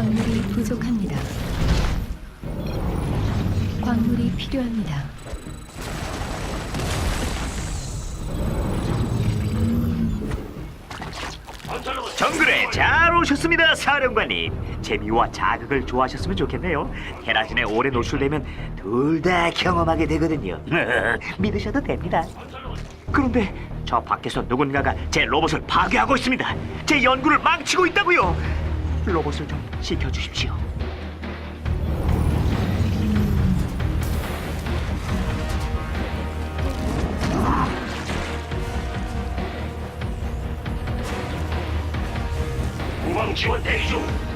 광물이 부족합니다. 광물이 필요합니다. 정글에 잘 오셨습니다, 사령관님. 재미와 자극을 좋아하셨으면 좋겠네요. 테라진에 오래 노출되면 둘 다 경험하게 되거든요. 믿으셔도 됩니다. 그런데 저 밖에서 누군가가 제 로봇을 파괴하고 있습니다. 제 연구를 망치고 있다고요. 로봇을 좀 지켜주십시오. 지원 대기 중.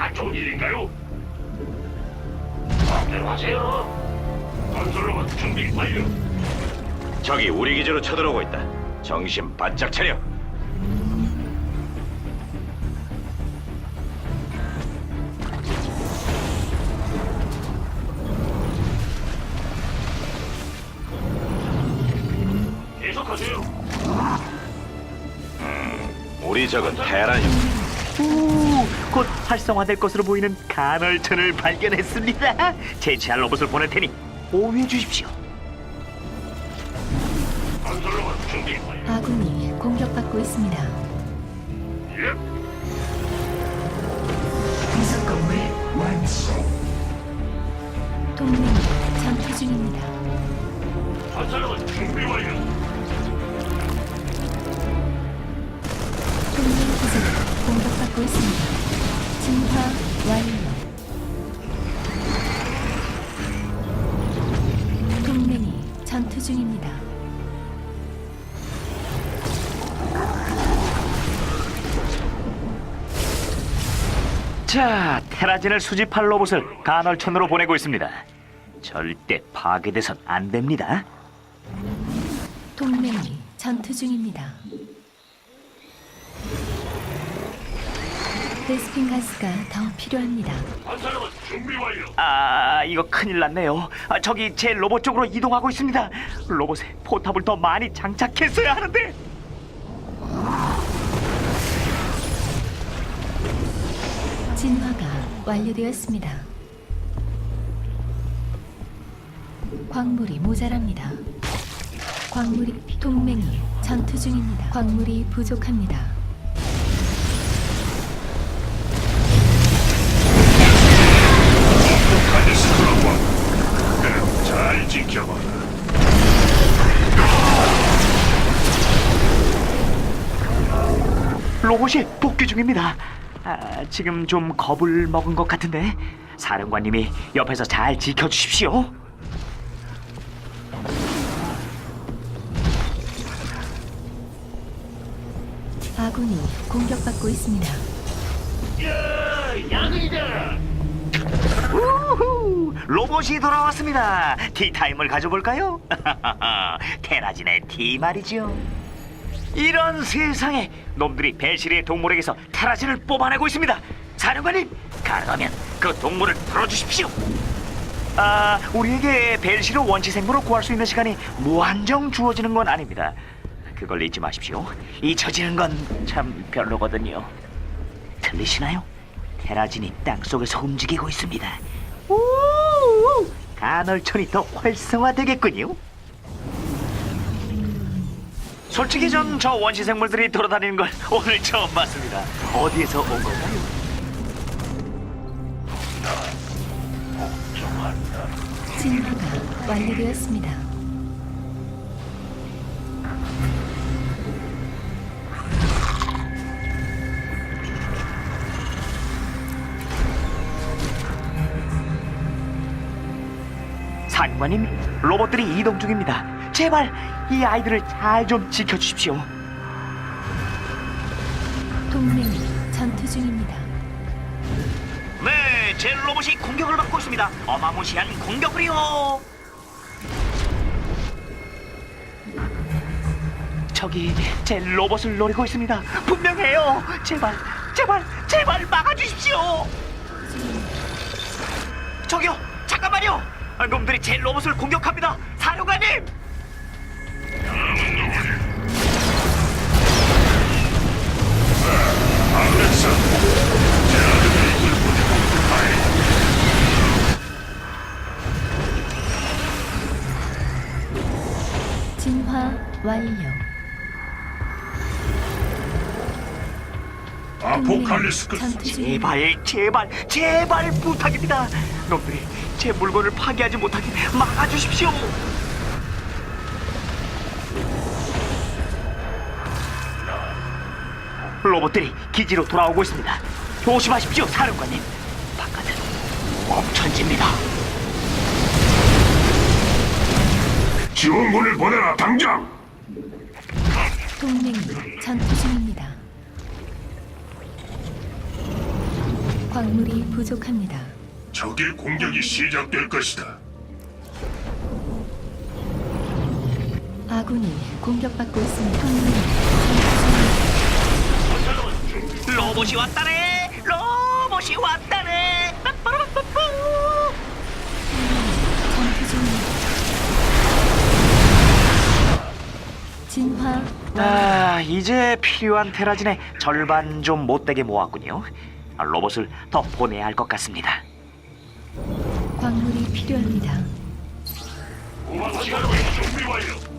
안 좋은 일인가요? 마음대로 하세요. 건설로봇 준비 완료. 적이 우리 기지로 쳐들어오고 있다. 정신 바짝 차려. 계속하세요. 우리 적은 테란이 활성화될 것으로 보이는 간헐천을 발견했습니다. 제치할 로봇을 보낼 테니 보호해 주십시오. 건설로봇 준비 완료. 아군이 공격받고 있습니다. 예. 동맹이 전투 중입니다. 건설로봇 준비 완료. 동맹 기지가 공격받고 있습니다. 진화 완료. 동맹이 전투 중입니다. 자, 테라진을 수집할 로봇을 간헐천으로 보내고 있습니다. 절대 파괴돼선 안 됩니다. 동맹이 전투 중입니다. 베스핀 가스가 더 필요합니다. 건설로봇 준비 완료. 아, 이거 큰일 났네요. 아, 저기 제 로봇 쪽으로 이동하고 있습니다. 로봇에 포탑을 더 많이 장착했어야 하는데. 진화가 완료되었습니다. 광물이 모자랍니다. 광물이 동맹이 전투 중입니다. 광물이 부족합니다. 로봇이 복귀 중입니다. 아, 지금 좀 겁을 먹은 것 같은데 사령관님이 옆에서 잘 지켜주십시오. 아군이 공격받고 있습니다. 우후, 로봇이 돌아왔습니다. 티타임을 가져볼까요? 테라진의 티 말이죠. 이런 세상에 놈들이 벨시리의 동물에게서 테라진을 뽑아내고 있습니다. 사령관님, 가능하면 그 동물을 풀어주십시오. 아, 우리에게 벨시로 원시 생물을 구할 수 있는 시간이 무한정 주어지는 건 아닙니다. 그걸 잊지 마십시오. 잊혀지는 건 참 별로거든요. 들리시나요? 테라진이 땅 속에서 움직이고 있습니다. 우! 간헐천이 더 활성화되겠군요. 솔직히 전 저 원시 생물들이 돌아다니는 걸 오늘 처음 봤습니다. 어디에서 온 건가요? 진화가 완료되었습니다. 사관님, 로봇들이 이동 중입니다. 제발 이 아이들을 잘 좀 지켜주십시오. 동맹이 전투 중입니다. 네, 제 로봇이 공격을 받고 있습니다. 어마무시한 공격을요. 저기 제 로봇을 노리고 있습니다. 분명해요. 제발, 제발, 제발 막아주십시오. 저기요, 잠깐만요. 아, 놈들이 제 로봇을 공격합니다. 사령관님. 진화 완료. 아포칼리스크 전투 중입니다. 제발, 제발, 제발 부탁입니다. 놈들이 제 물건을 파괴하지 못하게 막아주십시오. 로봇들이 기지로 돌아오고 있습니다. 조심하십시오, 사령관님. 바깥은 엄천지입니다. 지원군을 보내라 당장 동맹이 전투 중입니다. 광물이 부족합니다. 적의 공격이 시작될 것이다 아군이 공격받고 있습니다. 동맹이. 로봇이 왔다네! 로봇이 왔다네! 빠빠라빠빠! 전투 중입니다. 진화 아, 이제 필요한 테라진의 절반 좀 못되게 모았군요. 아, 로봇을 더 보내야 할 것 같습니다. 광물이 필요합니다. 준비 완료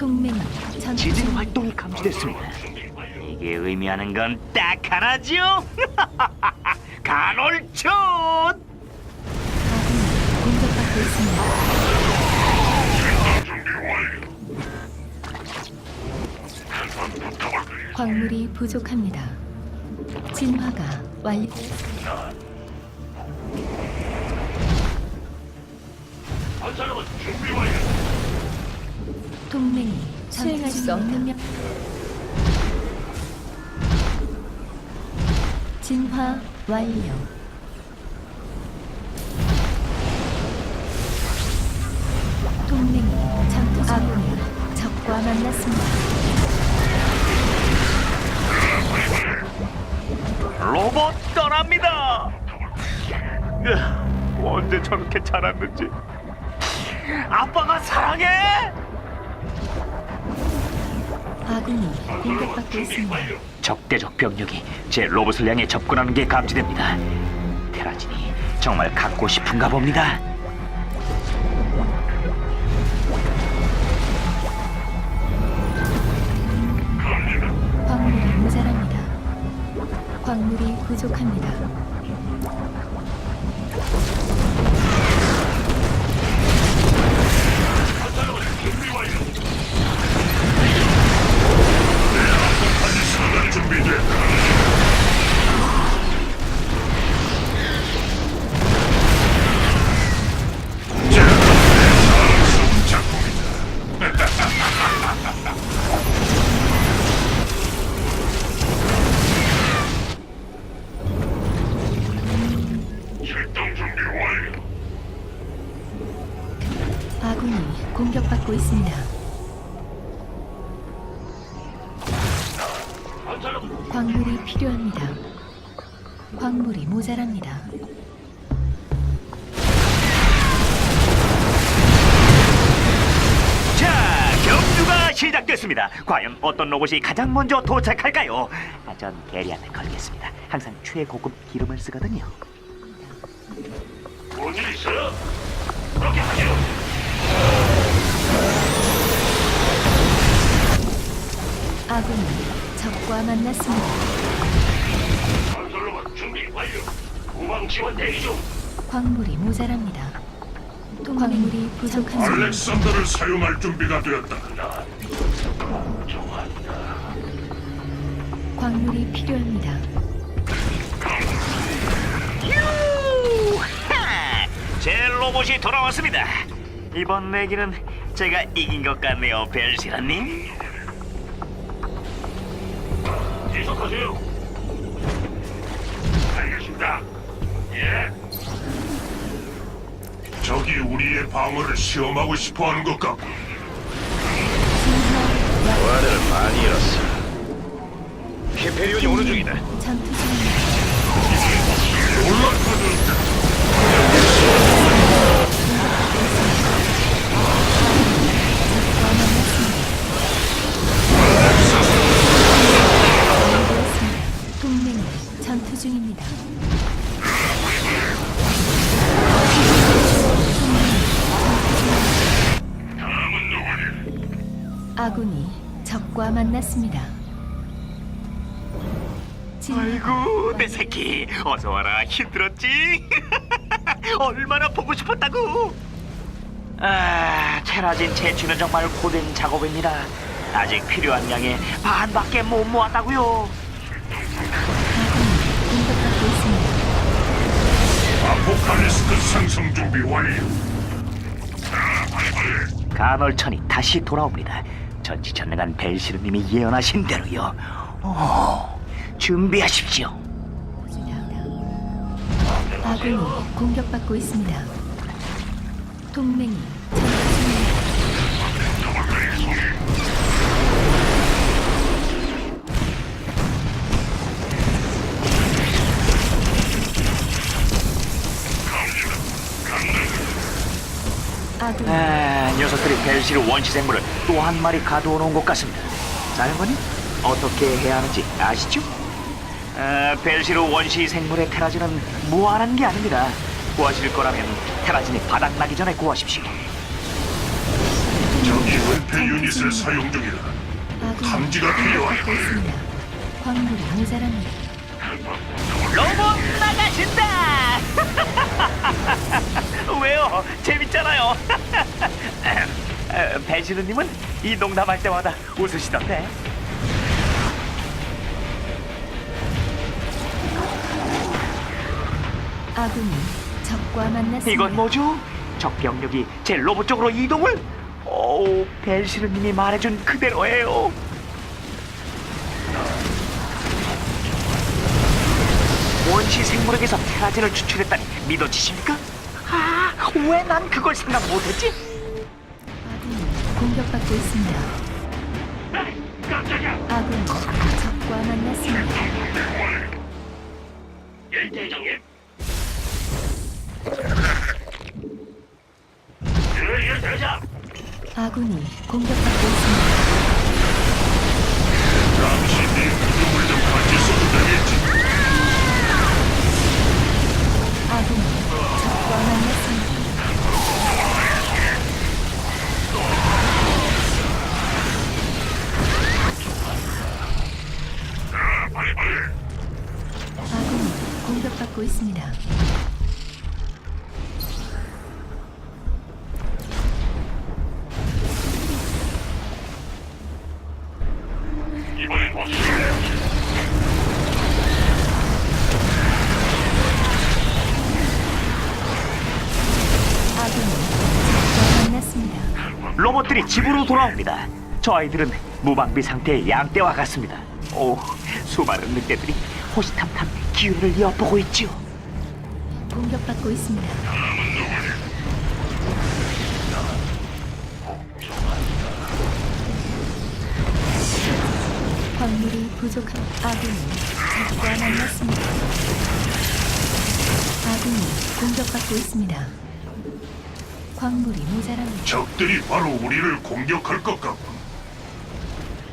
동맹이 전투 지진. 활동이 감지됐습니다. 이게 의미하는 건 딱 하나죠. 간헐촌. 아군이 공격받고 있습니다. 광물이 부족합니다. 진화가 완료 수 없는 명 진화 완료. 동맹이 전투 아군이 적과 만났습니다. 로봇 떠납니다. 으, 언제 저렇게 자랐는지. 아빠가 사랑해. 아군이 공격받고 있습니다. 적대적 병력이 제 로봇을 향해 접근하는 게 감지됩니다. 테라진이 정말 갖고 싶은가 봅니다. 광물이 모자랍니다. 광물이 부족합니다. 시작됐습니다. 과연 어떤 로봇이 가장 먼저 도착할까요? 아, 전 게리한테 걸겠습니다. 항상 최고급 기름을 쓰거든요. 뭔일 있어요? 그렇게 하죠. 아군이 적과 만났습니다. 건설로봇 준비 완료. 후방 지원 대기 중. 광물이 모자랍니다. 광물이 부족합니다. 알렉산더를 사용할 준비가 되었다. 좋았다. 광물이 필요합니다. 유하! 제 로봇이 돌아왔습니다. 이번 내기는 제가 이긴 것 같네요, 벨시라님. 계속하세요. 알겠습니다. 예. 적이 우리의 방어를 시험하고 싶어하는 것 같고 부하들을 많이 잃었어. 히페리온이 오는 중이다. 전투 중입니다. 올라타는. 동맹이 전투 중입니다. 아군이 적과 만났습니다. 진- 아이고, 내 새끼. 어서 와라. 힘들었지? 얼마나 보고 싶었다고. 아, 테라진 채취는 정말 고된 작업입니다. 아직 필요한 양의 반밖에 못 모았다고요. 아군이 공격받고 있습니다. 아포칼리스크 상승 준비 완료. 간헐천이 다시 돌아옵니다. 전지전능한 벨시르님이 예언하신 대로요. 오, 준비하십시오. 아군이 공격받고 있습니다. 동맹이 전투 녀석들이 벨시르 원시 생물을 또 한 마리 가두어 놓은 것 같습니다. 사령관님, 어떻게 해야 하는지 아시죠? 아, 벨시르 원시 생물의 테라진은 무한한 게 아닙니다. 구하실 거라면 테라진이 바닥나기 전에 구하십시오. 적이 은폐 유닛을 사용 중이다. 아군이 감지가. 공격받고 있습니다. 광물이 모자랍니다. 로봇 나가신다! 왜요? 재밌잖아요. 배시르님은 이 농담할 때마다 웃으시던데. 아군이 적과 만났습니다. 이건 뭐죠? 적 병력이 제 로봇 쪽으로 이동을? 오, 벨시르님이 말해준 그대로예요. 원시 생물에게서 테라진을 추출했다니 믿어지십니까? 아, 왜 난 그걸 생각 못했지? 공격받고 있습니다. 아군이 적과 만났습니다. 예, 대장님. 예, 예, 대장. 아군이 공격받고 있습니다. 좀 같이. 아군이 적과 만났습니다. 적과 만났습니다. 로봇들이 집으로 돌아옵니다. 저 아이들은 무방비 상태의 양떼와 같습니다. 오, 수많은 늑대들이 호시탐탐 기회를 엿보고 있지요. 공격받고 있습니다. 광물이 부족한 아군이 적과 만났습니다. 아군이 공격받고 있습니다. 광물이 모자랍니다. 적들이 바로 우리를 공격할 것 같군.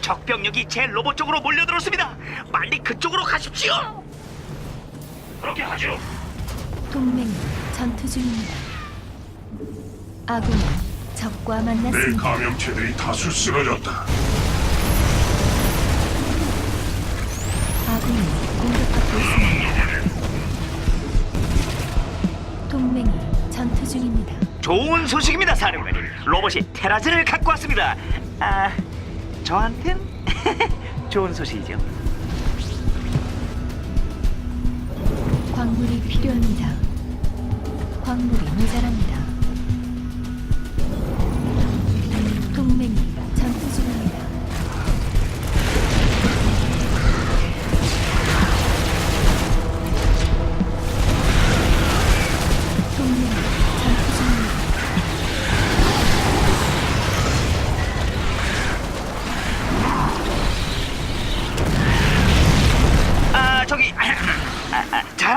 적병력이 제 로봇 쪽으로 몰려들었습니다. 빨리 그쪽으로 가십시오. 그렇게 하죠. 동맹이 전투 중입니다. 아군이 적과 내 만났습니다. 감염체들이 다수 쓰러졌다. 아군이 공격받고 있습니다. 동맹이 전투 중입니다. 좋은 소식입니다, 사령관님. 로봇이 테라즈를 갖고 왔습니다. 아, 저한텐 좋은 소식이죠. 광물이 필요합니다. 광물이 모자랍니다.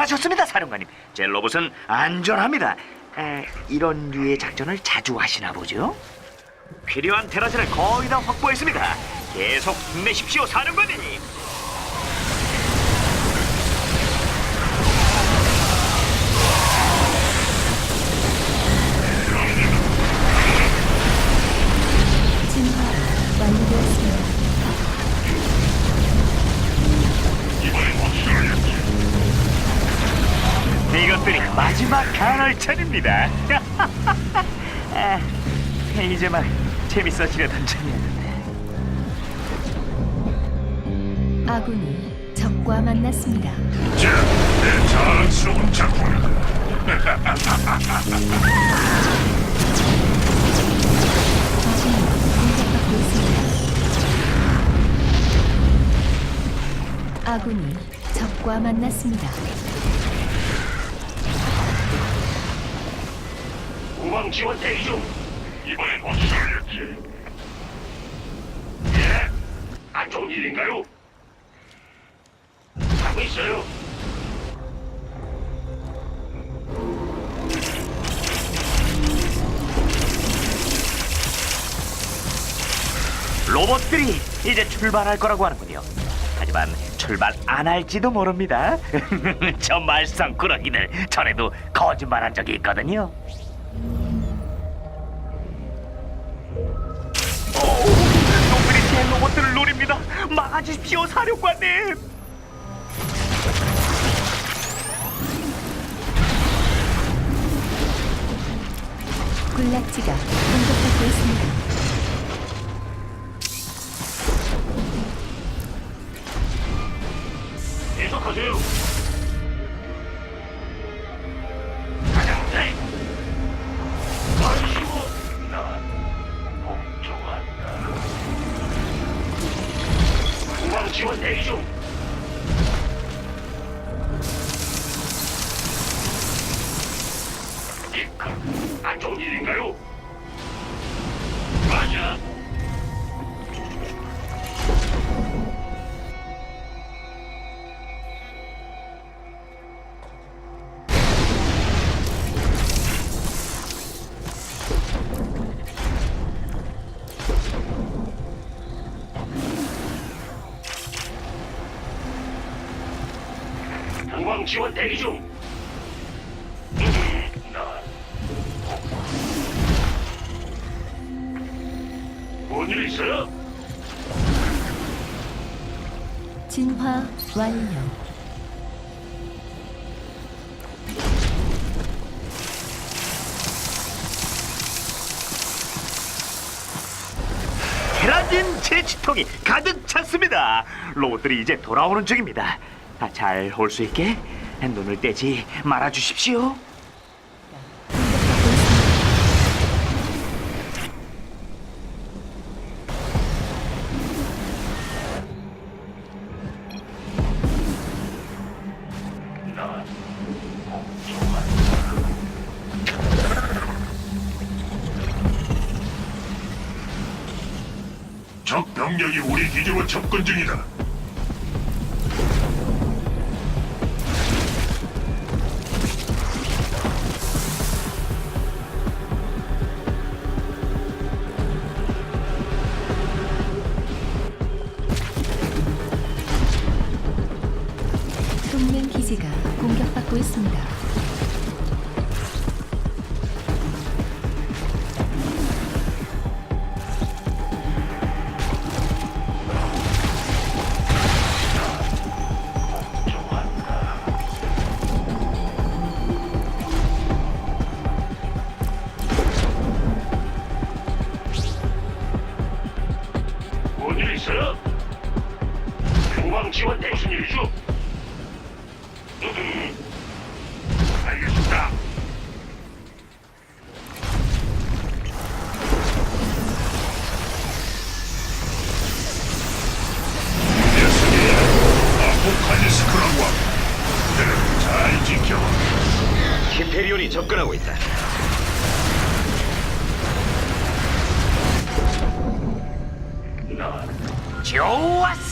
잘하셨습니다, 사령관님. 제 로봇은 안전합니다. 에, 이런 류의 작전을 자주 하시나 보죠? 필요한 테라즈를 거의 다 확보했습니다. 계속 힘내십시오, 사령관님. 마지막 간헐천입니다. 아, 이제 막 재밌어지려던 참이었는데. 아군이 적과 만났습니다. 자, 내 자랑스러운 작품이다. 아군이 공격받고 있습니다. 아군이 적과 만났습니다. 우방 지원 대기 중. 이번엔 확실하겠지. 예? 안 좋은 일인가요? 하고 있어요. 로봇들이 이제 출발할 거라고 하는군요. 하지만 출발 안 할지도 모릅니다. 저 말썽꾸러기들 전에도 거짓말한 적이 있거든요. 로봇들을 노립니다. 막아주십시오, 사령관님. 군락지가 공격받고 있습니다. 계속하세요. 지원 대기 중. 뭔일 있어요? 진화 완료. 테라진 제치통이 가득 찼습니다. 로봇들이 이제 돌아오는 중입니다. 아, 잘올 수 있게 눈을 떼지 말아 주십시오. 기지가 공격받고 있습니다.